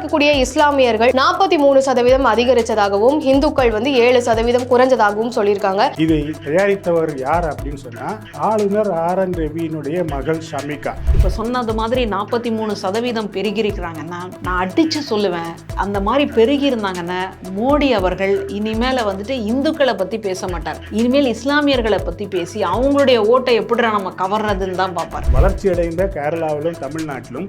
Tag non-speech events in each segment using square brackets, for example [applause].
இருக்கக்கூடிய இஸ்லாமியர்கள் நாற்பத்தி மூணு சதவீதம் அதிகரிச்சதாகவும் இந்துக்கள் வந்து ஏழு சதவீதம் குறைஞ்சதாகவும் சொல்லியிருக்காங்க. இதை தயாரித்தவர் யார் அப்படின்னு சொன்னா ஆளுநர் ஆர் என் ரவியினுடைய மகள் ஷமிகா. இப்போ சொன்னது மாதிரி நாற்பத்தி மூணு சதவீதம் பெருகியிருக்கிறாங்கன்னா நான் அடிச்சு சொல்லுவேன். அந்த மாதிரி பெருகி இருந்தாங்கன்னா மோடி அவர்கள் இனிமேல வந்துட்டு இந்துக்களை பத்தி பேச மாட்டார். இனிமேல் இஸ்லாமியர்களை பத்தி பேசி அவங்களுடைய ஓட்டை எப்படிடா நம்ம கவர்றதுன்னு தான் பார்ப்பார். வளர்ச்சி அடைந்த கேரளாவிலும் தமிழ்நாட்டிலும்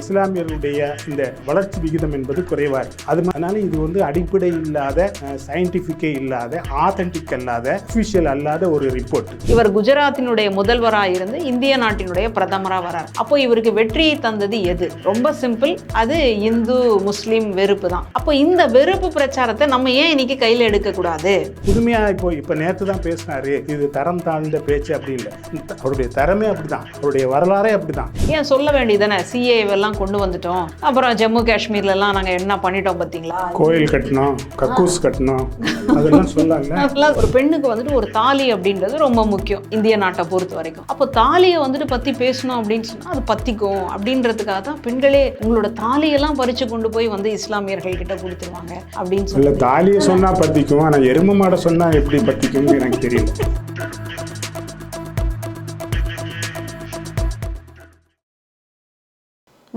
இஸ்லாமியர்களுடைய இந்த வளர்ச்சி விகிதம் என்பது குறைவா இருக்கு. அது அதனால இது வந்து அடிப்படை இல்லாத சயின்டிஃபிக்கே இல்லாத ஆத்தென்டிக் அல்லாத அஃபிஷியல் அல்லாத ஒரு ரிப்போர்ட் இவர் குஜராத்தினுடைய முதல்வராக இருந்து இந்திய நாட்டினுடைய பிரதமராக வரார் அப்போ இவருக்கு வெற்றியை தந்தது எது? ரொம்ப சிம்பிள் அது இந்து முஸ்லீம் வெறுப்பு தான். அப்போ இந்த வெறுப்பு பிரச்சாரத்தை நம்ம ஏன் இன்னைக்கு கையில் எடுக்கக்கூடாது? புதுமையா இப்போ இப்போ நேற்று தான் பேசினாரு. இது தரம் தாழ்ந்த பேச்சு அப்படி இல்லை. அவருடைய தரமே அப்படிதான். அவருடைய வரலாறே அப்படிதான். ஏன் சொல்ல வேண்டியதானே சிஏவெல்லாம் கொண்டு வந்துட்டோம். அப்புறம் ஜம்மு காஷ்மீர்லலாம் நாங்கள் என்ன பண்ணிட்டோம் பார்த்தீங்களா கோயில் கட்டணும் கக்கூஸ் கட்டணும் அதெல்லாம் சொல்லாங்க ஒரு பெண்ணுக்கு வந்துட்டு ஒரு தாலி அப்படின்றது ரொம்ப முக்கியம் இந்திய நாட்டை பொறுத்த வரைக்கும். அப்போ தாலியை வந்துட்டு பற்றி பேசணும் அப்படின்னு சொன்னால் அது பத்திக்கும். அப்படின்றதுக்காக தான் பெண்களே உங்களோட தாலியெல்லாம் பறித்து கொண்டு போய் வந்து இஸ்லாமியர்கள் கிட்ட கொடுத்துருவாங்க அப்படின்னு சொல்லி தாலியை சொன்னா பத்திக்கும் ஆனால் எருமை மாடை சொன்னா எப்படி பத்திக்கும்னு எனக்கு தெரியல.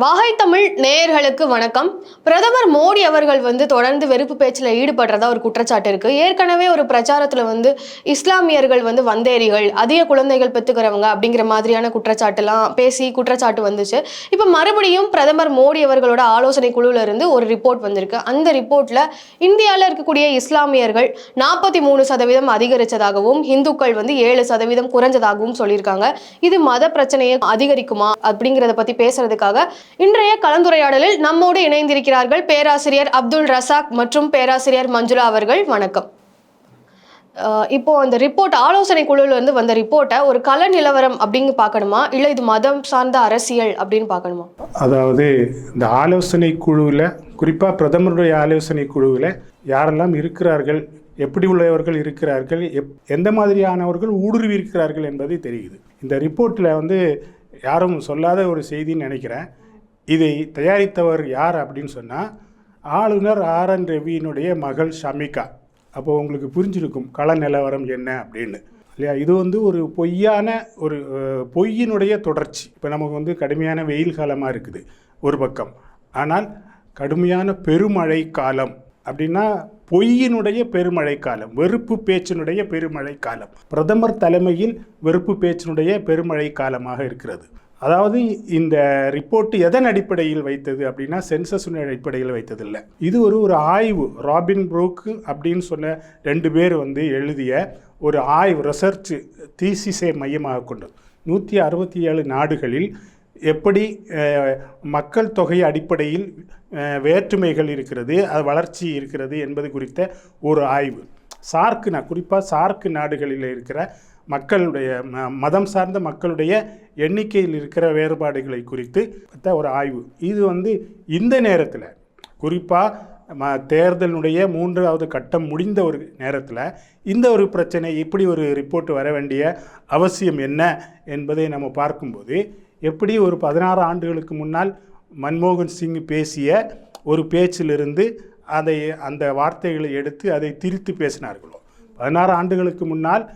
வாகை தமிழ் நேயர்களுக்கு வணக்கம். பிரதமர் மோடி அவர்கள் வந்து தொடர்ந்து வெறுப்பு பேச்சில் ஈடுபடுறதா ஒரு குற்றச்சாட்டு இருக்கு. ஏற்கனவே ஒரு பிரச்சாரத்தில் வந்து இஸ்லாமியர்கள் வந்து வந்தேரிகள் அதிக குழந்தைகள் பெற்றுக்கிறவங்க அப்படிங்கிற மாதிரியான குற்றச்சாட்டுலாம் பேசி குற்றச்சாட்டு வந்துச்சு. இப்போ மறுபடியும் பிரதமர் மோடி அவர்களோட ஆலோசனை குழுல இருந்து ஒரு ரிப்போர்ட் வந்திருக்கு. அந்த ரிப்போர்ட்ல இந்தியாவில் இருக்கக்கூடிய இஸ்லாமியர்கள் நாற்பத்தி மூணு சதவீதம் அதிகரிச்சதாகவும் இந்துக்கள் வந்து ஏழு சதவீதம் குறைஞ்சதாகவும் சொல்லியிருக்காங்க. இது மத பிரச்சனையை அதிகரிக்குமா அப்படிங்கிறத பற்றி பேசுறதுக்காக இன்றைய கலந்துரையாடலில் நம்மோடு இணைந்திருக்கிறார்கள் பேராசிரியர் அப்துல் ரசாக் மற்றும் பேராசிரியர் மஞ்சுளா அவர்கள். வணக்கம். இப்போ அந்த ரிப்போர்ட் ஆலோசனை குழுவில் இருந்து வந்த ரிப்போர்ட்டை ஒரு கல நிலவரம் அப்படின்னு பார்க்கணுமா? இல்லை இது மதம் சார்ந்த அரசியல் அப்படின்னு பார்க்கணுமா? அதாவது இந்த ஆலோசனை குழுவில் குறிப்பாக பிரதமருடைய ஆலோசனை குழுவில் யாரெல்லாம் இருக்கிறார்கள் எப்படி உள்ளவர்கள் இருக்கிறார்கள் எப் எந்த மாதிரியானவர்கள் ஊடுருவி இருக்கிறார்கள் என்பது தெரியுது. இந்த ரிப்போர்ட்டில் வந்து யாரும் சொல்லாத ஒரு செய்தின்னு நினைக்கிறேன். இதை தயாரித்தவர் யார் அப்படின்னு சொன்னால் ஆளுநர் ஆர் என் ரவியினுடைய மகள் ஷமிகா. அப்போ உங்களுக்கு புரிஞ்சிருக்கும் கள நிலவரம் என்ன அப்படின்னு. இல்லையா? இது வந்து ஒரு பொய்யான ஒரு பொய்யினுடைய தொடர்ச்சி. இப்போ நமக்கு வந்து கடுமையான வெயில் காலமாக இருக்குது ஒரு பக்கம். ஆனால் கடுமையான பெருமழை காலம் அப்படின்னா பொய்யினுடைய பெருமழை காலம் வெறுப்பு பேச்சினுடைய பெருமழை காலம். பிரதமர் தலைமையில் வெறுப்பு பேச்சினுடைய பெருமழை காலமாக இருக்கிறது. அதாவது இந்த ரிப்போர்ட் எதன் அடிப்படையில் வைத்தது அப்படின்னா சென்சஸின் அடிப்படையில் வைத்ததில்லை. இது ஒரு ஒரு ஆய்வு. ராபின் ப்ரூக் அப்படின்னு சொன்ன ரெண்டு பேர் வந்து எழுதிய ஒரு ஆய்வு ரிசர்ச் தீசிஸை மையமாக கொண்டது. நூற்றி அறுபத்தி ஏழு நாடுகளில் எப்படி மக்கள் தொகை அடிப்படையில் வேற்றுமைகள் இருக்கிறது அது வளர்ச்சி இருக்கிறது என்பது குறித்த ஒரு ஆய்வு. சார்க்கு நான் குறிப்பாக சார்க்கு நாடுகளில் இருக்கிற மக்களுடைய ம- மதம் சார்ந்த மக்களுடைய எண்ணிக்கையில் இருக்கிற வேறுபாடுகளை குறித்து ஒரு ஆய்வு. இது வந்து இந்த நேரத்தில் குறிப்பாக ம தேர்தலினுடைய மூன்றாவது கட்டம் முடிந்த ஒரு நேரத்தில் இந்த ஒரு பிரச்சனை இப்படி ஒரு ரிப்போர்ட் வர வேண்டிய அவசியம் என்ன என்பதை நம்ம பார்க்கும்போது எப்படி ஒரு பதினாறு ஆண்டுகளுக்கு முன்னால் மன்மோகன் சிங் பேசிய ஒரு பேச்சிலிருந்து அதை அந்த வார்த்தைகளை எடுத்து அதை திரித்து பேசினார்களோ? பதினாறு ஆண்டுகளுக்கு முன்னால்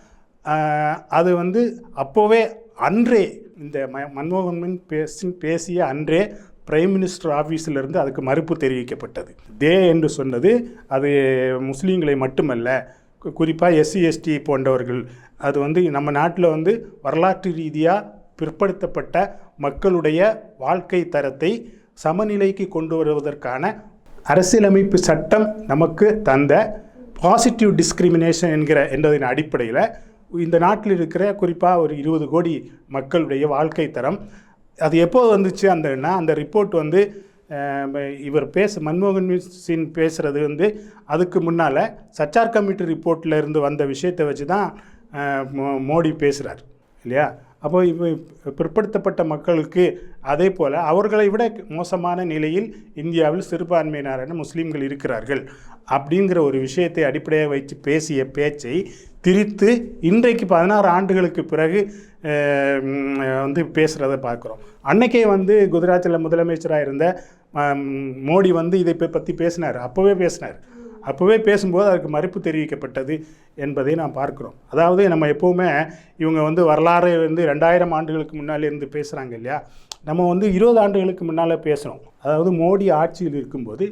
அது வந்து அப்போவே அன்றே இந்த ம மன்மோகன் சிங் பேசி பேசிய அன்றே பிரைம் மினிஸ்டர் ஆஃபீஸிலிருந்து அதுக்கு மறுப்பு தெரிவிக்கப்பட்டது. தே என்று சொன்னது அது முஸ்லீம்களை மட்டுமல்ல குறிப்பாக எஸ்சி எஸ்டி போன்றவர்கள். அது வந்து நம்ம நாட்டில் வந்து வரலாற்று ரீதியாக பிற்படுத்தப்பட்ட மக்களுடைய வாழ்க்கை தரத்தை சமநிலைக்கு கொண்டு வருவதற்கான அரசியலமைப்பு சட்டம் நமக்கு தந்த பாசிட்டிவ் டிஸ்கிரிமினேஷன் என்கிற என்பதன் அடிப்படையில் இந்த நாட்டில் இருக்கிற குறிப்பாக ஒரு இருபது கோடி மக்களுடைய வாழ்க்கை தரம். அது எப்போ வந்துச்சு அந்தன்னா அந்த ரிப்போர்ட் வந்து இவர் பேச மன்மோகன் சிங் பேசுகிறது வந்து அதுக்கு முன்னால் சச்சார் கமிட்டி ரிப்போர்ட்டில் இருந்து வந்த விஷயத்தை வச்சு தான் மோ- மோடி பேசுகிறார் இல்லையா? அப்போ இப்போ பிற்படுத்தப்பட்ட மக்களுக்கு அதே போல் அவர்களை விட மோசமான நிலையில் இந்தியாவில் சிறுபான்மையினரான முஸ்லீம்கள் இருக்கிறார்கள் அப்படிங்கிற ஒரு விஷயத்தை அடிப்படையாக வைத்து பேசிய பேச்சை திரித்து இன்றைக்கு பதினாறு ஆண்டுகளுக்கு பிறகு வந்து பேசுகிறத பார்க்குறோம். அன்னைக்கே வந்து குஜராத்தில் முதலமைச்சராக இருந்த மோடி வந்து இதை பற்றி பேசினார். அப்போவே பேசினார். அப்போவே பேசும்போது அதுக்கு மறுப்பு தெரிவிக்கப்பட்டது என்பதை நாம் பார்க்குறோம். அதாவது நம்ம எப்போவுமே இவங்க வந்து வரலாறு வந்து ரெண்டாயிரம் ஆண்டுகளுக்கு முன்னால் இருந்து பேசுகிறாங்க இல்லையா? நம்ம வந்து இருபது ஆண்டுகளுக்கு முன்னால் பேசுகிறோம் அதாவது மோடி ஆட்சியில் இருக்கும்போது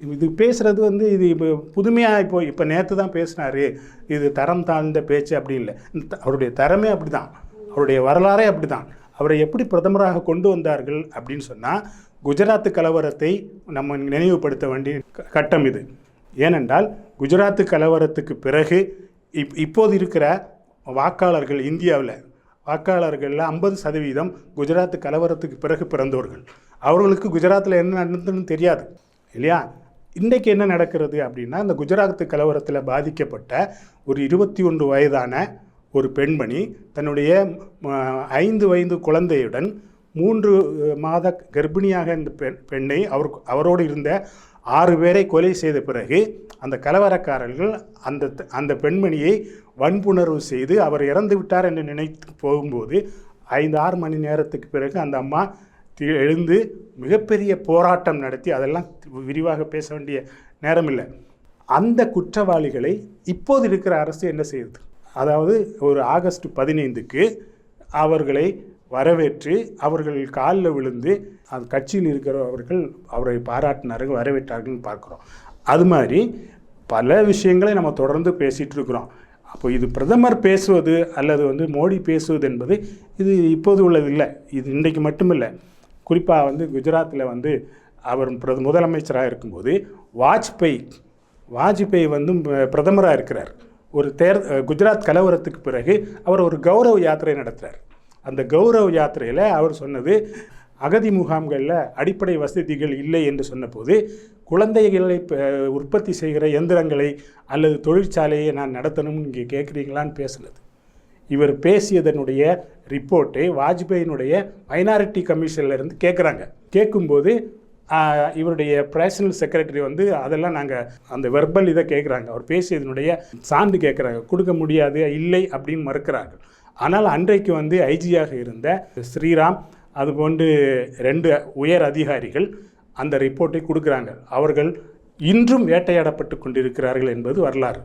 இது பேசுகிறது வந்து இது இப்போ புதுமையாக இப்போ இப்போ நேற்று தான் பேசினார். இது தரம் தாழ்ந்த பேச்சு அப்படி இல்லை. அவருடைய தரமே அப்படி தான் அவருடைய வரலாறே அப்படி தான் அவரை எப்படி பிரதமராக கொண்டு வந்தார்கள் அப்படின்னு சொன்னால் குஜராத் கலவரத்தை நம்ம நினைவுபடுத்த வேண்டிய க- கட்டம் இது. ஏனென்றால் குஜராத் கலவரத்துக்கு பிறகு இப் இப்போது இருக்கிற வாக்காளர்கள் இந்தியாவில் வாக்காளர்களில் ஐம்பது சதவீதம் குஜராத் கலவரத்துக்கு பிறகு பிறந்தவர்கள். அவர்களுக்கு குஜராத்தில் என்ன நடந்ததுன்னு தெரியாது இல்லையா? இன்றைக்கு என்ன நடக்கிறது அப்படின்னா இந்த குஜராத் கலவரத்தில் பாதிக்கப்பட்ட ஒரு இருபத்தி ஒன்று வயதான ஒரு பெண்மணி தன்னுடைய ஐந்து வயது குழந்தையுடன் மூன்று மாத கர்ப்பிணியாக இந்த பெண் பெண்ணை அவர் அவரோடு இருந்த ஆறு பேரை கொலை செய்த பிறகு அந்த கலவரக்காரர்கள் அந்த அந்த பெண்மணியை வன்புணர்வு செய்து அவர் இறந்து விட்டார் என்று நினைத்து போகும்போது ஐந்து ஆறு மணி நேரத்துக்கு பிறகு அந்த அம்மா எழுந்து மிகப்பெரிய போராட்டம் நடத்தி அதெல்லாம் விரிவாக பேச வேண்டிய நேரம் இல்லை அந்த குற்றவாளிகளை இப்போது இருக்கிற அரசு என்ன செய்யுது? அதாவது ஒரு ஆகஸ்ட் பதினைந்துக்கு அவர்களை வரவேற்று அவர்கள் காலில் விழுந்து அந்த கட்சியில் இருக்கிறவர்கள் அவரை பாராட்டினார்கள் வரவேற்றார்கள்னு பார்க்குறோம். அது மாதிரி பல விஷயங்களை நம்ம தொடர்ந்து பேசிகிட்டு இருக்கிறோம். அப்போ இது பிரதமர் பேசுவது அல்லது வந்து மோடி பேசுவது என்பது இது இப்போது உள்ளதில்லை இது இன்றைக்கு மட்டுமில்லை. குறிப்பாக வந்து குஜராத்தில் வந்து அவர் பிரத முதலமைச்சராக இருக்கும்போது வாஜ்பேயி வாஜ்பேயி வந்து பிரதமராக இருக்கிறார். ஒரு தேர் குஜராத் கலவரத்துக்கு பிறகு அவர் ஒரு கௌரவ யாத்திரை நடத்துகிறார் அந்த கௌரவ யாத்திரையில் அவர் சொன்னது அகதி முகாம்களில் அடிப்படை வசதிகள் இல்லை என்று சொன்னபோது குழந்தைகளை உற்பத்தி செய்கிற எந்திரங்களை அல்லது தொழிற்சாலையை நான் நடத்தணும்னு இங்கே கேட்குறீங்களான்னு பேசுனது. இவர் பேசியதனுடைய ரிப்போர்ட்டை வாஜ்பேயினுடைய மைனாரிட்டி கமிஷனில் இருந்து கேட்குறாங்க கேட்கும்போது இவருடைய பர்சனல் செக்ரட்டரி வந்து அதெல்லாம் நாங்கள் அந்த வெர்பல் இதை கேட்குறாங்க அவர் பேசியதனுடைய சான்று கேட்குறாங்க கொடுக்க முடியாது இல்லை அப்படின்னு மறுக்கிறார்கள். ஆனால் அன்றைக்கு வந்து ஐஜியாக இருந்த ஸ்ரீராம் அதுபோன்று ரெண்டு உயர் அதிகாரிகள் அந்த ரிப்போர்ட்டை கொடுக்குறாங்க. அவர்கள் இன்றும் வேட்டையாடப்பட்டு கொண்டிருக்கிறார்கள் என்பது வரலாறு.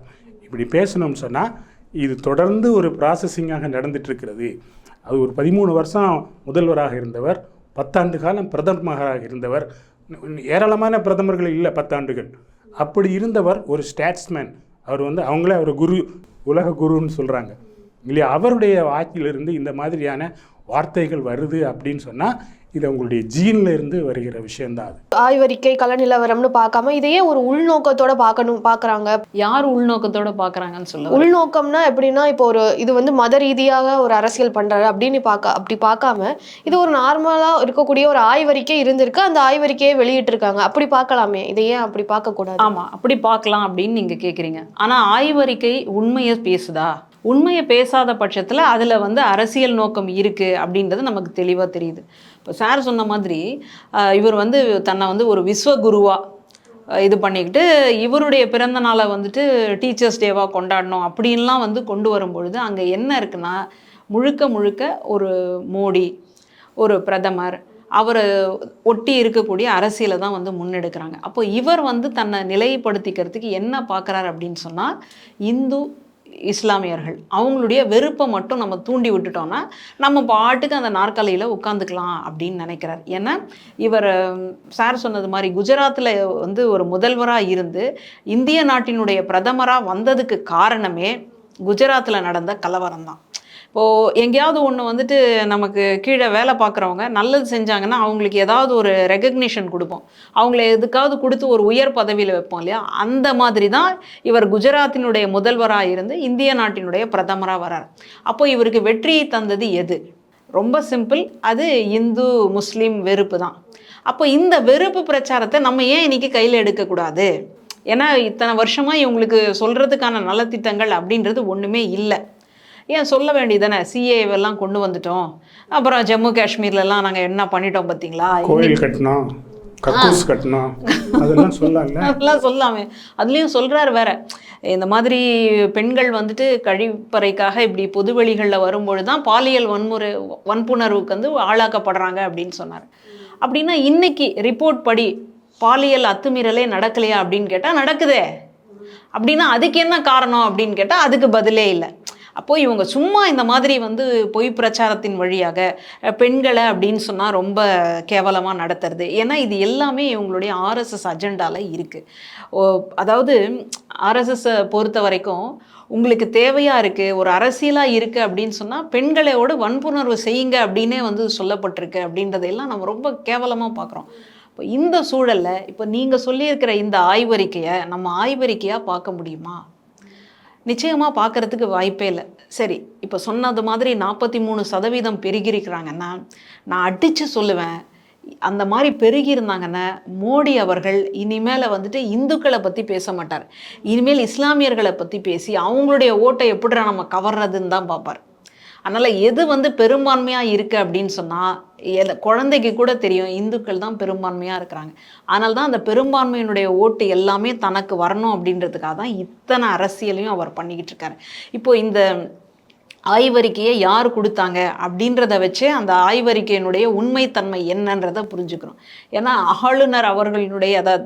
இப்படி பேசணும்னு சொன்னால் இது தொடர்ந்து ஒரு ப்ராசஸிங்காக நடந்துட்டுருக்கிறது. அது ஒரு பதிமூணு வருஷம் முதல்வராக இருந்தவர் பத்தாண்டு காலம் பிரதமராக இருந்தவர் ஏராளமான பிரதமர்கள் இல்லை பத்தாண்டுகள். அப்படி இருந்தவர் ஒரு ஸ்டாட்ஸ்மேன் அவர் வந்து அவங்களே அவர் குரு உலக குருன்னு சொல்கிறாங்க இல்லையா? அவருடைய வாக்கிலிருந்து இந்த மாதிரியான வார்த்தைகள் வருது அப்படின்னு சொன்னால் இது அவங்களுடைய ஜீன்ல இருந்து வருகிற விஷயம்தான் அது. ஆய்வறிக்கை கள நிலவரம்னு பார்க்காம இதையே ஒரு உள்நோக்கத்தோட பார்க்கணும் பார்க்கறாங்க. யார் உள்நோக்கத்தோட பார்க்கறாங்கன்னு சொல்ல உள்நோக்கம்னா எப்படின்னா இப்போ ஒரு இது வந்து மத ரீதியாக ஒரு அரசியல் பண்றாரு அப்படின்னு பார்க்க அப்படி பார்க்காம இது ஒரு நார்மலா இருக்கக்கூடிய ஒரு ஆய்வறிக்கை இருந்திருக்கு. அந்த ஆய்வறிக்கையை வெளியிட்டிருக்காங்க. அப்படி பார்க்கலாமே. இதை ஏன் அப்படி பார்க்க கூடாது ஆமா அப்படி பார்க்கலாம் அப்படின்னு நீங்க கேக்குறீங்க. ஆனா ஆய்வறிக்கை உண்மையை பேசுதா? உண்மையை பேசாத பட்சத்தில் அதில் வந்து அரசியல் நோக்கம் இருக்குது அப்படின்றது நமக்கு தெளிவாக தெரியுது. இப்போ சார் சொன்ன மாதிரி இவர் வந்து தன்னை வந்து ஒரு விஸ்வகுருவாக இது பண்ணிக்கிட்டு இவருடைய பிறந்த நாளை வந்துட்டு டீச்சர்ஸ் டேவாக கொண்டாடணும் அப்படின்லாம் வந்து கொண்டு வரும்பொழுது அங்கே என்ன இருக்குன்னா முழுக்க முழுக்க ஒரு மோடி ஒரு பிரதமர் அவர் ஒட்டி இருக்கக்கூடிய அரசியலை தான் வந்து முன்னெடுக்கிறாங்க. அப்போ இவர் வந்து தன்னை நிலைப்படுத்திக்கிறதுக்கு என்ன பார்க்குறாரு அப்படின்னு சொன்னால் இந்து இஸ்லாமியர்கள். அவங்களுடைய வெறுப்பை மட்டும் நம்ம தூண்டி விட்டுட்டோம்னா நம்ம பாட்டுக்கு அந்த நாற்காலியில் உட்காந்துக்கலாம் அப்படின்னு நினைக்கிறார். ஏன்னா இவர் சார் சொன்னது மாதிரி குஜராத்தில் வந்து ஒரு முதல்வராக இருந்து இந்திய நாட்டினுடைய பிரதமராக வந்ததுக்கு காரணமே குஜராத்தில் நடந்த கலவரம் தான் இப்போது எங்கேயாவது ஒன்று வந்துட்டு நமக்கு கீழே வேலை பார்க்குறவங்க நல்லது செஞ்சாங்கன்னா அவங்களுக்கு ஏதாவது ஒரு ரெகக்னிஷன் கொடுப்போம். அவங்கள எதுக்காவது கொடுத்து ஒரு உயர் பதவியில் வைப்போம் இல்லையா? அந்த மாதிரி தான் இவர் குஜராத்தினுடைய முதல்வராக இருந்து இந்திய நாட்டினுடைய பிரதமராக வரார் அப்போ இவருக்கு வெற்றியை தந்தது எது? ரொம்ப சிம்பிள் அது இந்து முஸ்லீம் வெறுப்பு தான். அப்போ இந்த வெறுப்பு பிரச்சாரத்தை நம்ம ஏன் இன்னைக்கு கையில் எடுக்கக்கூடாது? ஏன்னா இத்தனை வருஷமாக இவங்களுக்கு சொல்கிறதுக்கான நலத்திட்டங்கள் அப்படின்றது ஒன்றுமே இல்லை. ஏன் சொல்ல வேண்டியதானே சிஏவெல்லாம் கொண்டு வந்துட்டோம். அப்புறம் ஜம்மு காஷ்மீர்லலாம் நாங்கள் என்ன பண்ணிட்டோம் பார்த்தீங்களா கோயில் கட்டணும் கக்கூஸ் கட்டணும் அதெல்லாம் சொல்லலாம்ல [laughs] அதெல்லாம் சொல்லாமே. அதுலேயும் சொல்கிறாரு வேற. இந்த மாதிரி பெண்கள் வந்துட்டு கழிப்பறைக்காக இப்படி பொதுவெளிகளில் வரும்பொழுது தான் பாலியல் வன்முறை வன்புணர்வுக்கு வந்து ஆளாக்கப்படுறாங்க அப்படின்னு சொன்னார். அப்படின்னா இன்னைக்கு ரிப்போர்ட் படி பாலியல் அத்துமீறலே நடக்கலையா அப்படின்னு கேட்டால் நடக்குதே. அப்படின்னா அதுக்கு என்ன காரணம் அப்படின்னு கேட்டால் அதுக்கு பதிலே இல்லை. அப்போ இவங்க சும்மா இந்த மாதிரி வந்து பொய் பிரச்சாரத்தின் வழியாக பெண்களை அப்படின்னு சொன்னால் ரொம்ப கேவலமாக நடத்துறது. ஏன்னா இது எல்லாமே இவங்களுடைய ஆர்எஸ்எஸ் அஜெண்டாவில் இருக்குது ஓ அதாவது ஆர்எஸ்எஸ்ஸை பொறுத்த வரைக்கும் உங்களுக்கு தேவையாக இருக்குது ஒரு அரசியலாக இருக்குது அப்படின்னு சொன்னால் பெண்களோட வன்புணர்வு செய்யுங்க அப்படின்னே வந்து சொல்லப்பட்டிருக்கு அப்படின்றதையெல்லாம் நம்ம ரொம்ப கேவலமாக பார்க்குறோம் இப்போ இந்த சூழலில் இப்போ நீங்கள் சொல்லியிருக்கிற இந்த ஆய்வறிக்கையை நம்ம ஆய்வறிக்கையாக பார்க்க முடியுமா? நிச்சயமாக பார்க்கறதுக்கு வாய்ப்பே இல்லை. சரி இப்போ சொன்னது மாதிரி நாற்பத்தி மூணு சதவீதம் பெருகியிருக்கிறாங்கன்னா நான் அடித்து சொல்லுவேன் அந்த மாதிரி பெருகியிருந்தாங்கன்னா மோடி அவர்கள் இனிமேல் வந்துட்டு இந்துக்களை பற்றி பேச மாட்டார். இனிமேல் இஸ்லாமியர்களை பற்றி பேசி அவங்களுடைய ஓட்டை எப்படிடா நம்ம கவர்றதுன்னு தான் பார்ப்பார். அதனால் எது வந்து பெரும்பான்மையாக இருக்குது அப்படின்னு சொன்னால் குழந்தைக்கு கூட தெரியும் இந்துக்கள் தான் பெரும்பான்மையாக இருக்கிறாங்க. அதனால தான் அந்த பெரும்பான்மையினுடைய ஓட்டு எல்லாமே தனக்கு வரணும் அப்படின்றதுக்காக தான் இத்தனை அரசியலையும் அவர் பண்ணிக்கிட்டு இருக்காரு. இப்போ இந்த ஆய்வறிக்கையை யார் கொடுத்தாங்க அப்படின்றத வச்சே அந்த ஆய்வறிக்கையினுடைய உண்மைத்தன்மை என்னன்றதை புரிஞ்சுக்கிறோம். ஏன்னா ஆளுநர் அவர்களினுடைய அதாவது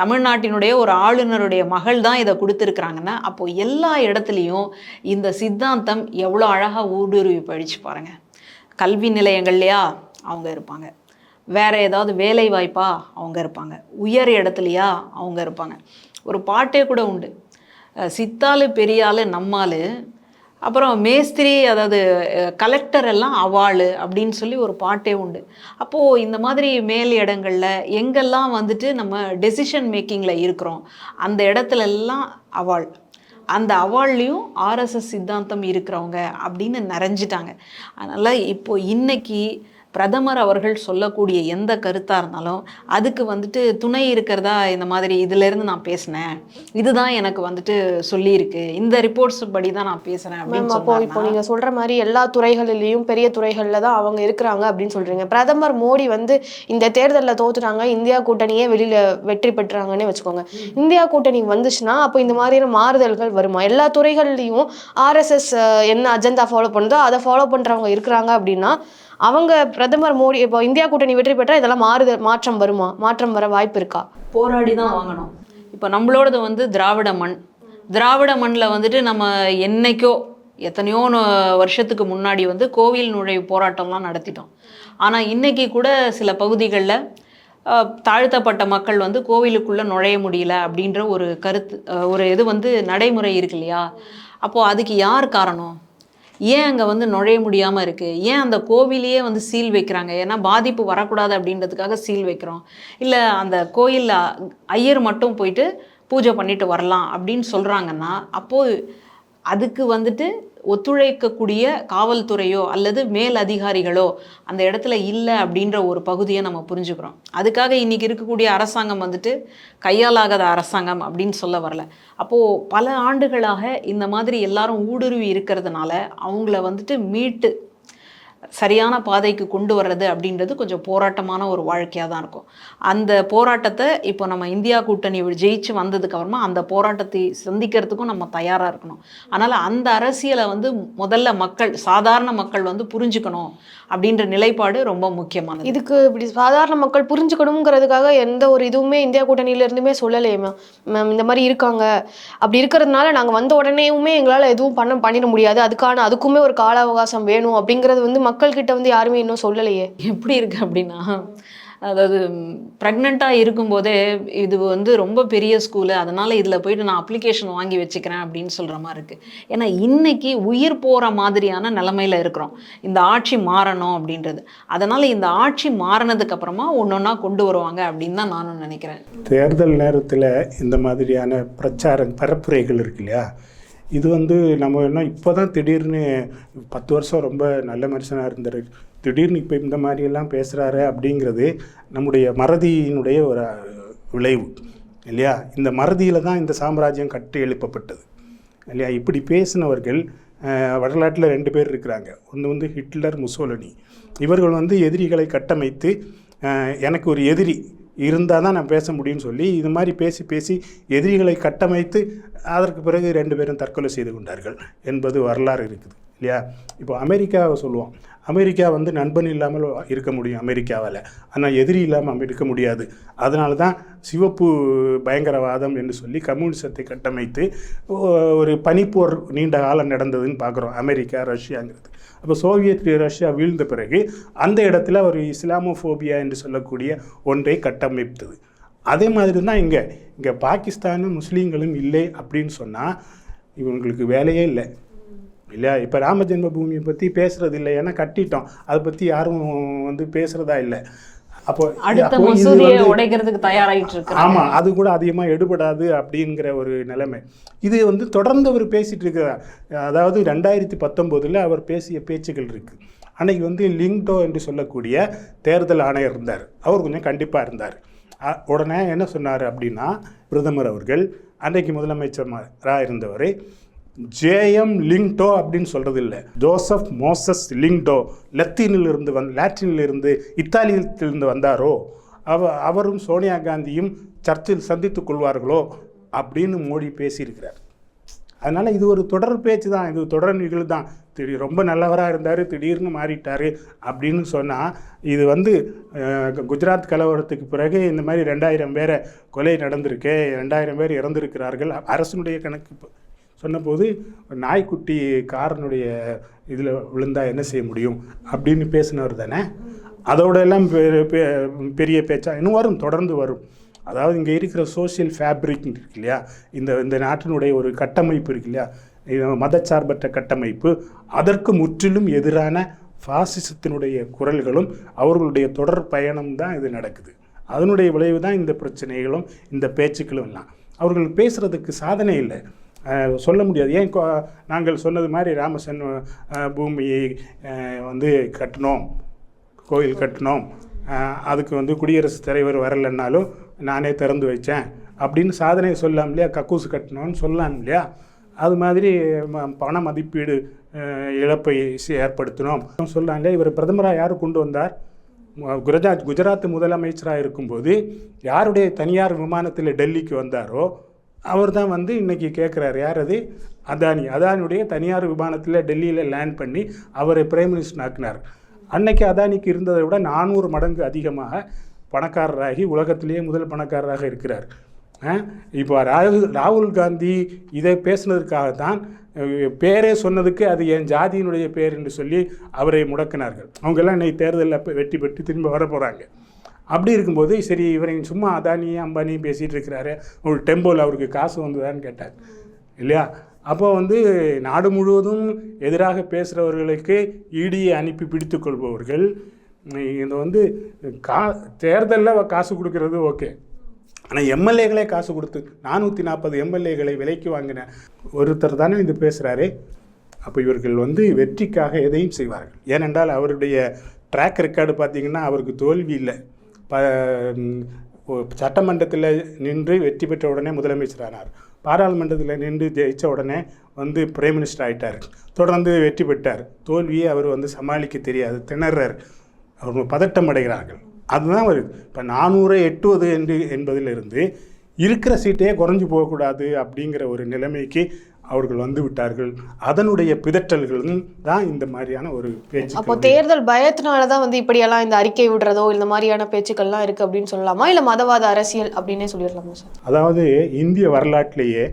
தமிழ்நாட்டினுடைய ஒரு ஆளுநருடைய மகள் தான் இதை கொடுத்துருக்குறாங்கன்னா அப்போது எல்லா இடத்துலையும் இந்த சித்தாந்தம் எவ்வளோ அழகாக ஊடுருவி போயிடுச்சு பாருங்க. கல்வி நிலையங்கள்லையா அவங்க இருப்பாங்க. வேற ஏதாவது வேலை வாய்ப்பா அவங்க இருப்பாங்க. உயர் இடத்துலையா அவங்க இருப்பாங்க. ஒரு பாட்டே கூட உண்டு. சித்தாள் பெரியாள் நம்மாள் அப்புறம் மேஸ்திரி அதாவது கலெக்டர் எல்லாம் அவாள் அப்படின்னு சொல்லி ஒரு பாட்டே உண்டு. அப்போது இந்த மாதிரி மேல் இடங்களில் எங்கெல்லாம் வந்துட்டு நம்ம டெசிஷன் மேக்கிங்கில் இருக்கிறோம் அந்த இடத்துல எல்லாம் அவாள். அந்த அவாள்லேயும் ஆர்எஸ்எஸ் சித்தாந்தம் இருக்கிறவங்க அப்படின்னு நிறைஞ்சிட்டாங்க. அதனால் இப்போ இன்னைக்கு பிரதமர் அவர்கள் சொல்லக்கூடிய எந்த கருத்தாக இருந்தாலும் அதுக்கு வந்துட்டு துணை இருக்கிறதா இந்த மாதிரி இதிலேருந்து நான் பேசினேன். இதுதான் எனக்கு வந்துட்டு சொல்லியிருக்கு. இந்த ரிப்போர்ட்ஸ் படி தான் நான் பேசுகிறேன் அப்படின்னு அப்போ இப்போ சொன்னாங்கன்னா நீங்க சொல்ற மாதிரி எல்லா துறைகளிலையும் பெரிய துறைகள்ல தான் அவங்க இருக்கிறாங்க அப்படின்னு சொல்றீங்க. பிரதமர் மோடி வந்து இந்த தேர்தலில் தோத்துட்டாங்க இந்தியா கூட்டணியே வெளியில வெற்றி பெற்றாங்கன்னே வச்சுக்கோங்க. இந்தியா கூட்டணி வந்துச்சுன்னா அப்போ இந்த மாதிரியான மாறுதல்கள் வருமா? எல்லா துறைகள்லையும் ஆர்எஸ்எஸ் என்ன அஜெண்டா ஃபாலோ பண்ணுதோ அதை ஃபாலோ பண்றவங்க இருக்கிறாங்க அப்படின்னா அவங்க பிரதமர் மோடி இப்போ இந்தியா கூட்டணி வெற்றி பெற்றால் இதெல்லாம் மாறுதல் மாற்றம் வருமா? மாற்றம் வர வாய்ப்பு இருக்கா? போராடி தான் வாங்கணும் இப்போ நம்மளோடது வந்து திராவிட மண். திராவிட மண்ணில் வந்துட்டு நம்ம என்னைக்கோ எத்தனையோ வருஷத்துக்கு முன்னாடி வந்து கோவில் நுழைவு போராட்டம்லாம் நடத்திட்டோம். ஆனால் இன்னைக்கு கூட சில பகுதிகளில் தாழ்த்தப்பட்ட மக்கள் வந்து கோவிலுக்குள்ளே நுழைய முடியல அப்படின்ற ஒரு கருத்து ஒரு இது வந்து நடைமுறை இருக்கு இல்லையா? அப்போது அதுக்கு யார் காரணம்? ஏன் அங்கே வந்து நுழைய முடியாமல் இருக்குது ஏன் அந்த கோவிலையே வந்து சீல் வைக்கிறாங்க? ஏன்னா பாதிப்பு வரக்கூடாது அப்படின்றதுக்காக சீல் வைக்கிறோம். இல்லை அந்த கோயிலில் ஐயர் மட்டும் போயிட்டு பூஜை பண்ணிட்டு வரலாம் அப்படின்னு சொல்கிறாங்கன்னா அப்போது அதுக்கு வந்துட்டு ஒத்துழைக்கக்கூடிய காவல்துறையோ அல்லது மேல் அதிகாரிகளோ அந்த இடத்துல இல்லை அப்படின்ற ஒரு பகுதியை நம்ம புரிஞ்சுக்கிறோம். அதுக்காக இன்னைக்கு இருக்கக்கூடிய அரசாங்கம் வந்துட்டு கையாலாகாத அரசாங்கம் அப்படின்னு சொல்ல வரல. அப்போது பல ஆண்டுகளாக இந்த மாதிரி எல்லாரும் ஊடுருவி இருக்கிறதுனால அவங்கள வந்துட்டு மீட்டு சரியான பாதைக்கு கொண்டு வர்றது அப்படின்றது கொஞ்சம் போராட்டமான ஒரு வாழ்க்கையாக தான் இருக்கும். அந்த போராட்டத்தை இப்போ நம்ம இந்தியா கூட்டணி ஜெயிச்சு வந்ததுக்கு அப்புறமா அந்த போராட்டத்தை சந்திக்கிறதுக்கும் நம்ம தயாராக இருக்கணும். அதனால் அந்த அரசியலை வந்து முதல்ல மக்கள் சாதாரண மக்கள் வந்து புரிஞ்சுக்கணும் அப்படின்ற நிலைப்பாடு ரொம்ப முக்கியமானது. இதுக்கு இப்படி சாதாரண மக்கள் புரிஞ்சுக்கணுங்கிறதுக்காக எந்த ஒரு இதுவுமே இந்தியா கூட்டணியிலேருந்துமே சொல்லலையே மேம் மேம் இந்த மாதிரி இருக்காங்க. அப்படி இருக்கிறதுனால நாங்கள் வந்த உடனேயுமே எங்களால் எதுவும் பண்ண பண்ணிட முடியாது. அதுக்கான அதுக்குமே ஒரு கால அவகாசம் வேணும் அப்படிங்கிறது வந்து மக்கள் கிட்ட வந்து யாருமே இன்னும் சொல்லலையே. எப்படி இருக்கு அப்படின்னா அதாவது ப்ரெக்னெண்ட்டாக இருக்கும்போதே இது வந்து ரொம்ப பெரிய ஸ்கூலு அதனால் இதில் போயிட்டு நான் அப்ளிகேஷன் வாங்கி வச்சுக்கிறேன் அப்படின்னு சொல்கிற மாதிரி இருக்குது ஏன்னா இன்னைக்கு உயிர் போகிற மாதிரியான நிலமையில இருக்கிறோம். இந்த ஆட்சி மாறணும் அப்படின்றது. அதனால் இந்த ஆட்சி மாறினதுக்கு அப்புறமா ஒன்று ஒன்றா கொண்டு வருவாங்க அப்படின்னு தான் நானும் நினைக்கிறேன். தேர்தல் நேரத்தில் இந்த மாதிரியான பிரச்சார பரப்புரைகள் இருக்கு இல்லையா? இது வந்து நம்ம என்ன இப்போ தான் திடீர்னு பத்து வருஷம் ரொம்ப நல்ல மனுஷனாக இருந்தார் திடீர்னு இப்போ இந்த மாதிரியெல்லாம் பேசுகிறாரு அப்படிங்கிறது நம்முடைய மறதியினுடைய ஒரு விளைவு இல்லையா? இந்த மறதியில் தான் இந்த சாம்ராஜ்யம் கட்டி எழுப்பப்பட்டது இல்லையா? இப்படி பேசினவர்கள் வரலாற்றில் ரெண்டு பேர் இருக்கிறாங்க. ஒன்று வந்து ஹிட்லர் முசோலனி. இவர்கள் வந்து எதிரிகளை கட்டமைத்து எனக்கு ஒரு எதிரி இருந்தால் தான் நான் பேச முடியும்னு சொல்லி இது மாதிரி பேசி பேசி எதிரிகளை கட்டமைத்து அதற்கு பிறகு ரெண்டு பேரும் தற்கொலை செய்து கொண்டார்கள் என்பது வரலாறு இருக்குது இல்லையா? இப்போ அமெரிக்காவை சொல்லுவோம். அமெரிக்கா வந்து நண்பன் இல்லாமல் இருக்க முடியும் அமெரிக்காவால். ஆனால் எதிரி இல்லாமல் இருக்க முடியாது. அதனால தான் சிவப்பு பயங்கரவாதம் என்று சொல்லி கம்யூனிசத்தை கட்டமைத்து ஒரு பனிப்போர் நீண்ட காலம் நடந்ததுன்னு பார்க்குறோம். அமெரிக்கா ரஷ்யாங்கிறது. அப்போ சோவியத் ரஷ்யா வீழ்ந்த பிறகு அந்த இடத்துல ஒரு இஸ்லாமோஃபோபியா என்று சொல்லக்கூடிய ஒன்றை கட்டமைத்தது. அதே மாதிரி தான் இங்கே. இங்கே பாகிஸ்தானும் முஸ்லீம்களும் இல்லை அப்படின்னு சொன்னால் இவங்களுக்கு வேலையே இல்லை. இல்லையா? இப்போ ராமஜென்ம பூமியை பற்றி பேசுறது இல்லை. ஏன்னா கட்டிட்டோம். அதை பற்றி யாரும் வந்து பேசுகிறதா இல்லை. அப்போ அடுத்த மசூதியை உடைக்கிறதுக்கு தயாராகிட்டு இருக்கிறாங்க. ஆமாம் அது கூட அதிகமாக எடுபடாது அப்படிங்கிற ஒரு நிலைமை. இது வந்து தொடர்ந்து அவர் பேசிட்டு இருக்கிறார். அதாவது ரெண்டாயிரத்தி பத்தொம்போதில் அவர் பேசிய பேச்சுகள் இருக்குது அன்னைக்கு வந்து லிங்டோ என்று சொல்லக்கூடிய தேர்தல் ஆணையர் இருந்தார். அவர் கொஞ்சம் கண்டிப்பாக இருந்தார். உடனே என்ன சொன்னார் அப்படின்னா பிரதமர் அவர்கள் அன்றைக்கு முதலமைச்சராக இருந்தவர் ஜேஎம் லிங்டோ அப்படின்னு சொல்கிறது இல்லை ஜோசப் மோசஸ் லிங்டோ லத்தீனில் இருந்து வந் லாட்டினிலிருந்து இருந்து வந்தாரோ? அவ அவரும் சோனியா காந்தியும் சர்ச்சில் சந்தித்து கொள்வார்களோ? அப்படின்னு மோடி பேசியிருக்கிறார். அதனால் இது ஒரு தொடர் பேச்சு தான். இது தொடர் நிகழ்வு தான். திடீர் ரொம்ப நல்லவராக இருந்தார் திடீர்னு மாறிட்டார் அப்படின்னு சொன்னால் இது வந்து குஜராத் கலவரத்துக்கு பிறகு இந்த மாதிரி ரெண்டாயிரம் பேரை கொலை நடந்திருக்கு ரெண்டாயிரம் பேர் இறந்திருக்கிறார்கள். அரசனுடைய கணக்கு சொன்னபோது நாய்க்குட்டி காரனுடைய இதில் விழுந்தா என்ன செய்ய முடியும்? அப்படின்னு பேசினவர் தானே. அதோட எல்லாம் பெ- பெரிய பேச்சா இன்னும் வரும் தொடர்ந்து வரும். அதாவது இங்கே இருக்கிற சோஷியல் ஃபேப்ரிக் இருக்கு இல்லையா இந்த இந்த நாட்டினுடைய ஒரு கட்டமைப்பு இருக்கு இல்லையா மதச்சார்பற்ற கட்டமைப்பு. அதற்கு முற்றிலும் எதிரான ஃபாசிசத்தினுடைய குரல்களும் அவர்களுடைய தொடர் பயணம் தான் இது நடக்குது. அதனுடைய விளைவு தான் இந்த பிரச்சனைகளும் இந்த பேச்சுக்களும் எல்லாம். அவர்கள் பேசுகிறதுக்கு சாதனை இல்லை. சொல்ல முடியாது. ஏன் நாங்கள் சொன்னது மாதிரி ராமசன் பூமியை வந்து கட்டினோம். கோயில் கட்டினோம். அதுக்கு வந்து குடியரசுத் தலைவர் வரலைன்னாலும் நானே திறந்து வச்சேன். அப்படின்னு சாதனை சொல்லலாம் இல்லையா? கக்கூசு கட்டினோன்னு சொல்லலாம் இல்லையா? அது மாதிரி பண மதிப்பீடு இழப்பை ஏற்படுத்தினோம். சொல்லலாம் இல்லையா? இவர் பிரதமராக யார் கொண்டு வந்தார்? குஜராத் குஜராத் முதலமைச்சராக இருக்கும்போது யாருடைய தனியார் விமானத்தில் டெல்லிக்கு வந்தாரோ அவர் தான் வந்து இன்றைக்கி கேட்குறாரு யார் அது? அதானி. அதானியுடைய தனியார் விமானத்தில் டெல்லியில் லேண்ட் பண்ணி அவரை பிரைம் மினிஸ்டர் ஆக்கினார். அன்னைக்கு அதானிக்கு இருந்ததை விட நானூறு மடங்கு அதிகமாக பணக்காரராகி உலகத்திலேயே முதல் பணக்காரராக இருக்கிறார். இப்போ ராகுல் ராகுல் காந்தி இதை பேசுனதுக்காக தான் பேரே சொன்னதுக்கு அது என் ஜாதியினுடைய பேர் என்று சொல்லி அவரை முடக்கினார்கள். அவங்கெல்லாம் இன்னைக்கு தேர்தலில் போய் வெற்றி பெற்று திரும்ப வர போகிறாங்க அப்படி இருக்கும்போது சரி இவரை சும்மா அதானி அம்பானி பேசிகிட்டு இருக்கிறாரு. ஒரு டெம்போவில் அவருக்கு காசு வந்ததான்னு கேட்டார். இல்லையா? அப்போ வந்து நாடு முழுவதும் எதிராக பேசுகிறவர்களுக்கு இடியை அனுப்பி பிடித்து கொள்பவர்கள் இது வந்து கா தேர்தலில் காசு கொடுக்கறது ஓகே. ஆனால் எம்எல்ஏகளே காசு கொடுத்து நானூற்றி நாற்பது எம்எல்ஏகளை விலைக்கு வாங்கின ஒருத்தர் தானே இது பேசுகிறாரு அப்போ இவர்கள் வந்து வெற்றிக்காக எதையும் செய்வார்கள். ஏனென்றால் அவருடைய ட்ராக் ரெக்கார்டு பார்த்தீங்கன்னா அவருக்கு தோல்வி இல்லை. ப சட்டமன்றத்தில் நின்று வெற்றி பெற்ற உடனே முதலமைச்சரானார். பாராளுமன்றத்தில் நின்று ஜெயித்த உடனே வந்து பிரைம் மினிஸ்டர் ஆயிட்டார். தொடர்ந்து வெற்றி பெற்றார். தோல்வியை அவர் வந்து சமாளிக்க தெரியாது. திணறார். அவர் பதட்டம் அடைகிறார்கள். அதுதான் வருது இப்போ நானூறை எட்டுவது என்று என்பதிலிருந்து இருக்கிற சீட்டே குறைஞ்சு போகக்கூடாது அப்படிங்கிற ஒரு நிலைமைக்கு அவர்கள் வந்து விட்டார்கள். அதனுடைய பிதற்றல்களும் தான் இந்த மாதிரியான ஒரு அப்போ பேச்சு தேர்தல் பயத்தினால தான் வந்து இப்படியெல்லாம் இந்த அறிக்கை விடுறதோ இந்த மாதிரியான பேச்சுக்கள்லாம் இருக்கு அப்படின்னு சொல்லலாமா? இல்ல மதவாத அரசியல் அப்படின்னே சொல்லிடலாமா சார்? அதாவது இந்திய வரலாற்றிலேயே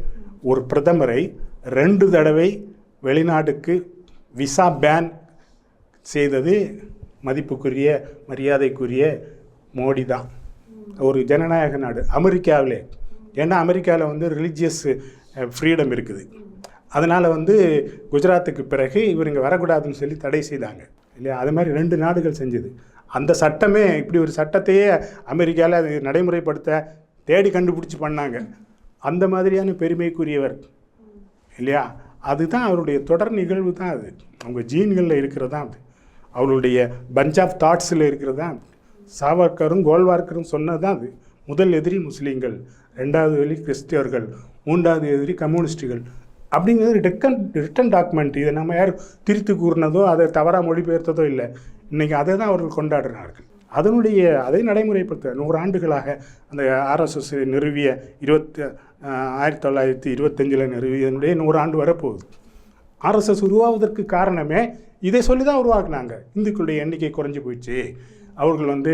ஒரு பிரதமரை ரெண்டு தடவை வெளிநாட்டுக்கு விசா பேன் செய்தது மதிப்புக்குரிய மரியாதைக்குரிய மோடி தான். ஒரு ஜனநாயக நாடு அமெரிக்காவிலே. ஏன்னா அமெரிக்காவில் வந்து ரிலீஜியஸ் ஃப்ரீடம் இருக்குது. அதனால் வந்து குஜராத்துக்கு பிறகு இவர் இங்கே வரக்கூடாதுன்னு சொல்லி தடை செய்தாங்க. இல்லையா? அது மாதிரி ரெண்டு நாடுகள் செஞ்சது. அந்த சட்டமே இப்படி ஒரு சட்டத்தையே அமெரிக்காவில் அது நடைமுறைப்படுத்த தேடி கண்டுபிடிச்சி பண்ணாங்க. அந்த மாதிரியான பெருமைக்குரியவர். இல்லையா? அதுதான் அவருடைய தொடர் நிகழ்வு தான் அது. அவங்க ஜீன்களில் இருக்கிறது தான் அது. அவருடைய பஞ்ச் ஆஃப் தாட்ஸில் இருக்கிறது தான் சாவர்கரும் கோல்வார்க்கரும் சொன்னது தான் அது. முதல் எதிரி முஸ்லீம்கள் ரெண்டாவது எதிரி கிறிஸ்டியர்கள் மூன்றாவது எதிரி கம்யூனிஸ்டுகள். அப்படிங்கிறது ரிட்டன் ரிட்டன் டாக்குமெண்ட் இதை நம்ம யார் திரித்து கூறினதோ அதை தவறாக மொழிபெயர்த்ததோ இல்லை. இன்றைக்கி அதை தான் அவர்கள் கொண்டாடுறார்கள். அதனுடைய அதை நடைமுறைப்படுத்த நூறு ஆண்டுகளாக அந்த ஆர்எஸ்எஸ் நிறுவிய இருபத்தி ஆயிரத்தி தொள்ளாயிரத்தி இருபத்தஞ்சில் நிறுவியதனுடைய நூறு ஆண்டு வரப்போகுது. ஆர்எஸ்எஸ் உருவாவதற்கு காரணமே இதை சொல்லி தான் உருவாக்குனாங்க. இந்துக்களுடைய எண்ணிக்கை குறைஞ்சி போயிடுச்சு. அவர்கள் வந்து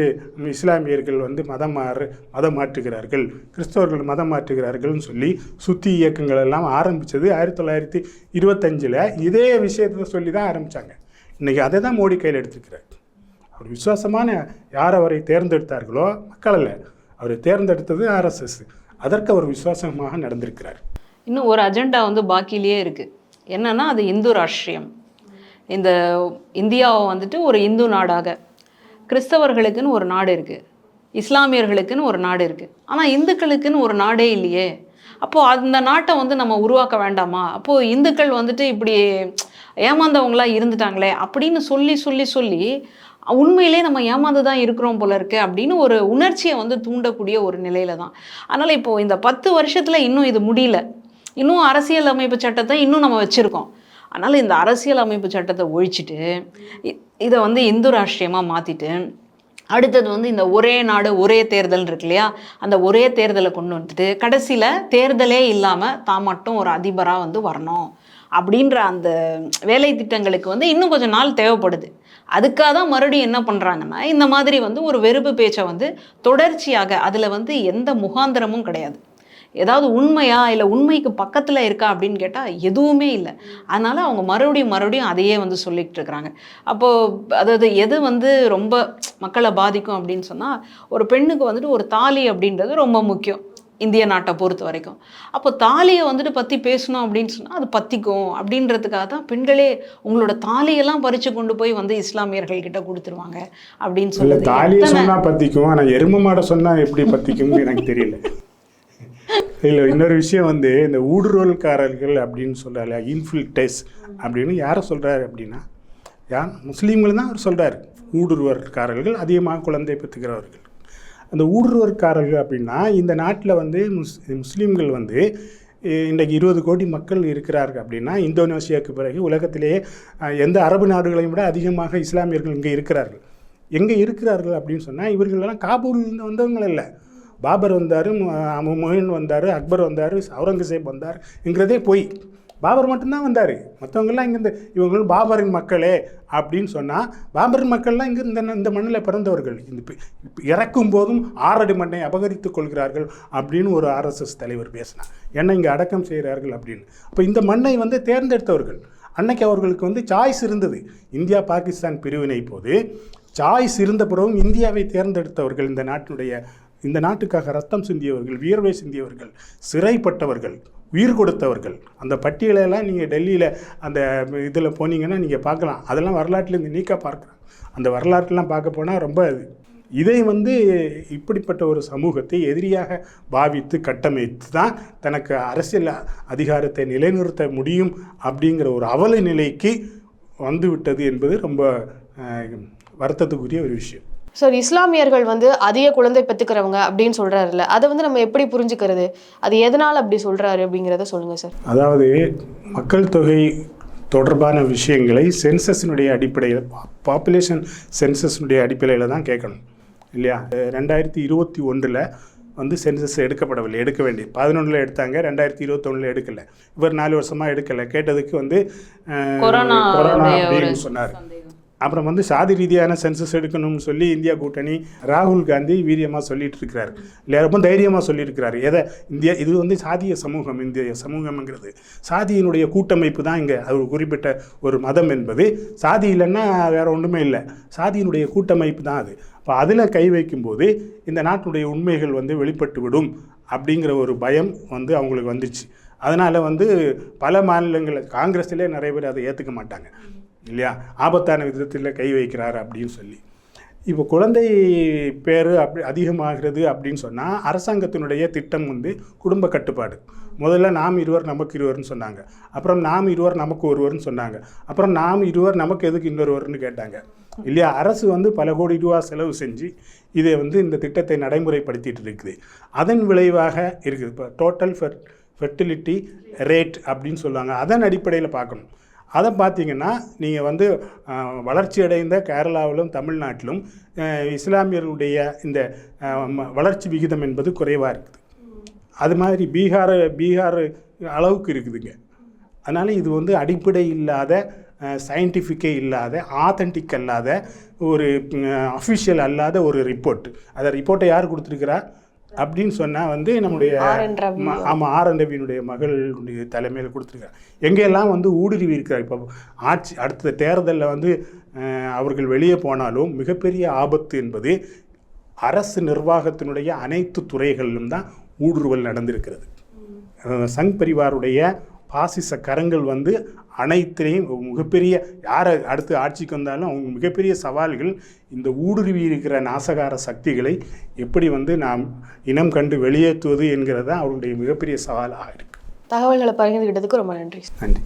இஸ்லாமியர்கள் வந்து மதம் மாறு மதம் மாற்றுகிறார்கள். கிறிஸ்தவர்கள் மதம் மாற்றுகிறார்கள்னு சொல்லி சுத்தி இயக்கங்கள் எல்லாம் ஆரம்பித்தது ஆயிரத்தி தொள்ளாயிரத்தி இருபத்தஞ்சில். இதே விஷயத்தை சொல்லி தான் ஆரம்பித்தாங்க இன்றைக்கி அதை தான் மோடி கையில் எடுத்துக்கிறார் அவர் விசுவாசமான யார் அவரை தேர்ந்தெடுத்தார்களோ மக்கள் அல்ல. அவரை தேர்ந்தெடுத்தது ஆர்எஸ்எஸ் அதற்கு அவர் விசுவாசமாக நடந்திருக்கிறார். இன்னும் ஒரு அஜெண்டா வந்து பாக்கியிலேயே இருக்குது என்னன்னா அது இந்து ராஷ்டிரியம். இந்த இந்தியாவை வந்துட்டு ஒரு இந்து நாடாக கிறிஸ்தவர்களுக்குன்னு ஒரு நாடு இருக்குது இஸ்லாமியர்களுக்குன்னு ஒரு நாடு இருக்குது ஆனால் இந்துக்களுக்குன்னு ஒரு நாடே இல்லையே. அப்போது அந்த நாட்டை வந்து நம்ம உருவாக்க வேண்டாமா? அப்போது இந்துக்கள் வந்துட்டு இப்படி ஏமாந்தவங்களா இருந்துட்டாங்களே அப்படின்னு சொல்லி சொல்லி சொல்லி உண்மையிலே நம்ம ஏமாந்து தான் இருக்கிறோம் போல இருக்கு அப்படின்னு ஒரு உணர்ச்சியை வந்து தூண்டக்கூடிய ஒரு நிலையில தான். அதனால் இப்போது இந்த பத்து வருஷத்தில் இன்னும் இது முடியல. இன்னும் அரசியல் அமைப்பு சட்டத்தை இன்னும் நம்ம வச்சுருக்கோம். அதனால் இந்த அரசியல் அமைப்பு சட்டத்தை ஒழிச்சிட்டு இதை வந்து இந்து ராஷ்டிரியமாக மாற்றிட்டு அடுத்தது வந்து இந்த ஒரே நாடு ஒரே தேர்தல் இருக்கு இல்லையா? அந்த ஒரே தேர்தலை கொண்டு வந்துட்டு கடைசியில் தேர்தலே இல்லாமல் தான் மட்டும் ஒரு அதிபராக வந்து வரணும். அப்படின்ற அந்த வேலை திட்டங்களுக்கு வந்து இன்னும் கொஞ்சம் நாள் தேவைப்படுது. அதுக்காக தான் மறுபடியும் என்ன பண்ணுறாங்கன்னா இந்த மாதிரி வந்து ஒரு வெறுப்பு பேச்சை வந்து தொடர்ச்சியாக அதில் வந்து எந்த முகாந்திரமும் கிடையாது. ஏதாவது உண்மையா இல்லை உண்மைக்கு பக்கத்தில் இருக்கா அப்படின்னு கேட்டால் எதுவுமே இல்லை. அதனால அவங்க மறுபடியும் மறுபடியும் அதையே வந்து சொல்லிட்டு இருக்கிறாங்க. அப்போது அதாவது எது வந்து ரொம்ப மக்களை பாதிக்கும் அப்படின்னு சொன்னால் ஒரு பெண்ணுக்கு வந்துட்டு ஒரு தாலி அப்படின்றது ரொம்ப முக்கியம். இந்திய நாட்டை பொறுத்த வரைக்கும். அப்போ தாலியை வந்துட்டு பற்றி பேசணும் அப்படின்னு சொன்னால் அது பற்றிக்கும் அப்படின்றதுக்காக தான் பெண்களே உங்களோட தாலியெல்லாம் பறித்து கொண்டு போய் வந்து இஸ்லாமியர்கள் கிட்ட கொடுத்துருவாங்க அப்படின்னு சொல்லி தாலியை சொன்னா பத்திக்கும். ஆனா எரும மாடை சொன்னா எப்படி பத்திக்கும்னு எனக்கு தெரியல. இல்லை இன்னொரு விஷயம் வந்து இந்த ஊடுருவல்காரர்கள் அப்படின்னு சொல்கிறாரு இன்ஃபில்டஸ் அப்படின்னு யாரை சொல்றாரு அப்படின்னா யார் முஸ்லீம்கள் தான் அவர் சொல்றாரு. ஊடுருவற்காரர்கள் அதிகமாக குழந்தை பெற்றுக்கிறவர்கள் அந்த ஊடுருவற்காரர்கள் அப்படின்னா இந்த நாட்டில் வந்து முஸ் முஸ்லீம்கள் வந்து இன்றைக்கு இருபது கோடி மக்கள் இருக்கிறார்கள் அப்படின்னா இந்தோனேசியாவுக்கு பிறகு உலகத்திலேயே எந்த அரபு நாடுகளையும் விட அதிகமாக இஸ்லாமியர்கள் இங்கே இருக்கிறார்கள். எங்கே இருக்கிறார்கள் அப்படின்னு சொன்னால் இவர்களெல்லாம் காபூலிருந்து வந்தவங்கள் இல்லை பாபர் வந்தார் மொஹின் வந்தார் அக்பர் வந்தார் அவுரங்கசீப் வந்தார் என்கிறதே போய். பாபர் மட்டும்தான் வந்தார். மற்றவங்கெல்லாம் இங்கேருந்து இவங்களும் பாபரின் மக்களே அப்படின்னு சொன்னால் பாபரின் மக்கள்லாம் இங்கே இந்த இந்த மண்ணில் பிறந்தவர்கள். இந்த இறக்கும் போதும் ஆறடி மண்ணை அபகரித்து கொள்கிறார்கள் அப்படின்னு ஒரு ஆர்எஸ்எஸ் தலைவர் பேசினார். என்ன இங்கே அடக்கம் செய்கிறார்கள் அப்படின்னு. அப்போ இந்த மண்ணை வந்து தேர்ந்தெடுத்தவர்கள். அன்னைக்கு அவர்களுக்கு வந்து சாய்ஸ் இருந்தது. இந்தியா பாகிஸ்தான் பிரிவினை போது சாய்ஸ் இருந்த பிறகும் இந்தியாவை தேர்ந்தெடுத்தவர்கள் இந்த நாட்டினுடைய இந்த நாட்டுக்காக ரத்தம் சிந்தியவர்கள் வியர்வை சிந்தியவர்கள் சிறைப்பட்டவர்கள் உயிர் கொடுத்தவர்கள் அந்த பட்டியலெல்லாம் நீங்கள் டெல்லியில் அந்த இதில் போனீங்கன்னா நீங்கள் பார்க்கலாம். அதெல்லாம் வரலாற்றிலேருந்து நீக்க பார்க்கலாம். அந்த வரலாற்றெல்லாம் பார்க்க போனால் ரொம்ப இது. இதை வந்து இப்படிப்பட்ட ஒரு சமூகத்தை எதிரியாக பாவித்து கட்டமைத்து தான் தனக்கு அரசியல் அதிகாரத்தை நிலைநிறுத்த முடியும் அப்படிங்கிற ஒரு அவல நிலைக்கு வந்துவிட்டது என்பது ரொம்ப வருத்தத்துக்குரிய ஒரு விஷயம். சார் இஸ்லாமியர்கள் வந்து அதிக குழந்தை பெற்றுக்கிறவங்க அப்படின்னு சொல்றாருல்ல. அதை வந்து நம்ம எப்படி புரிஞ்சுக்கிறது? அது எதனால அப்படி சொல்றாரு அப்படிங்கிறத சொல்லுங்க சார் அதாவது மக்கள் தொகை தொடர்பான விஷயங்களை சென்சஸினுடைய அடிப்படையில் பாப்புலேஷன் சென்சஸினுடைய அடிப்படையில் தான் கேட்கணும் இல்லையா? ரெண்டாயிரத்தி இருபத்தி ஒன்றில் வந்து சென்சஸ் எடுக்கப்படவில்லை எடுக்க வேண்டிய பதினொன்றில் எடுத்தாங்க ரெண்டாயிரத்தி இருபத்தொன்னில் எடுக்கலை. இவர் நாலு வருஷமாக எடுக்கலை. கேட்டதுக்கு வந்து கொரோனா அப்படின்னு சொன்னார். அப்புறம் வந்து சாதி ரீதியான சென்சஸ் எடுக்கணும்னு சொல்லி இந்தியா கூட்டணி ராகுல் காந்தி வீரியமாக சொல்லிட்டு இருக்கிறார் இல்லையா ரொம்ப தைரியமாக சொல்லியிருக்கிறார். எதை? இந்தியா இது வந்து சாதிய சமூகம் இந்திய சமூகம்ங்கிறது. சாதியினுடைய கூட்டமைப்பு தான் இங்கே. அவர் குறிப்பிட்ட ஒரு மதம் என்பது. சாதி இல்லைன்னா வேற ஒன்றுமே இல்லை. சாதியினுடைய கூட்டமைப்பு தான் அது. இப்போ அதில் கை வைக்கும்போது இந்த நாட்டுடைய உண்மைகள் வந்து வெளிப்பட்டு விடும் அப்படிங்கிற ஒரு பயம் வந்து அவங்களுக்கு வந்துச்சு. அதனால் வந்து பல மாநிலங்களில் காங்கிரஸ்லேயே நிறைய பேர் அதை ஏற்றுக்க மாட்டாங்க. இல்லையா? ஆபத்தான விதத்தில் கை வைக்கிறார் அப்படின்னு சொல்லி. இப்போ குழந்தை பேர் அப்படி அதிகமாகிறது அப்படின்னு சொன்னால் அரசாங்கத்தினுடைய திட்டம் வந்து குடும்ப கட்டுப்பாடு. முதல்ல நாம் இருவர் நமக்கு இருவர்னு சொன்னாங்க. அப்புறம் நாம் இருவர் நமக்கு ஒருவர்னு சொன்னாங்க. அப்புறம் நாம் இருவர் நமக்கு எதுக்கு இன்னொருவர்னு கேட்டாங்க. இல்லையா? அரசு வந்து பல கோடி ரூபா செலவு செஞ்சு இதை வந்து இந்த திட்டத்தை நடைமுறைப்படுத்திட்டு இருக்குது. அதன் விளைவாக இருக்குது. இப்போ டோட்டல் ஃபெர் ஃபெர்டிலிட்டி ரேட் அப்படின்னு சொல்லுவாங்க. அதன் அடிப்படையில் பார்க்கணும். அதை பார்த்தீங்கன்னா நீங்கள் வந்து வளர்ச்சி அடைந்த கேரளாவிலும் தமிழ்நாட்டிலும் இஸ்லாமியர்களுடைய இந்த ம- வளர்ச்சி விகிதம் என்பது குறைவாக இருக்குது. அது மாதிரி பீகார் பீகார் அளவுக்கு இருக்குதுங்க. அதனால் இது வந்து அடிப்படை இல்லாத சயின்டிஃபிக்கே இல்லாத ஆத்தென்டிக் அல்லாத ஒரு அஃபிஷியல் அல்லாத ஒரு ரிப்போர்ட் அதை ரிப்போர்ட்டை யார் கொடுத்துருக்கிறா? அப்படின்னு சொன்னால் வந்து நம்முடைய ஆர் என் ரவி. ம- ஆமா ஆர் என் ரவியினுடைய மகளுடைய தலைமையில் கொடுத்துருக்காங்க எங்கெல்லாம் வந்து ஊடுருவி இருக்கிறார்? இப்போ ஆட்சி அடுத்த தேர்தலில் வந்து அவர்கள் வெளியே போனாலும் மிகப்பெரிய ஆபத்து என்பது அரசு நிர்வாகத்தினுடைய அனைத்து துறைகளிலும் தான் ஊடுருவல் நடந்திருக்கிறது. சங் பரிவாருடைய பாசிச கரங்கள் வந்து அனைத்திலையும் மிகப்பெரிய யாரை அடுத்து ஆட்சிக்கு வந்தாலும் அவங்க மிகப்பெரிய சவால்கள் இந்த ஊடுருவி இருக்கிற நாசகார சக்திகளை எப்படி வந்து நாம் இனம் கண்டு வெளியேற்றுவது என்கிறது தான் அவருடைய மிகப்பெரிய சவாலாக இருக்கு. தகவல்களை பகிர்ந்துக்கிட்டதுக்கு ரொம்ப நன்றி. நன்றி.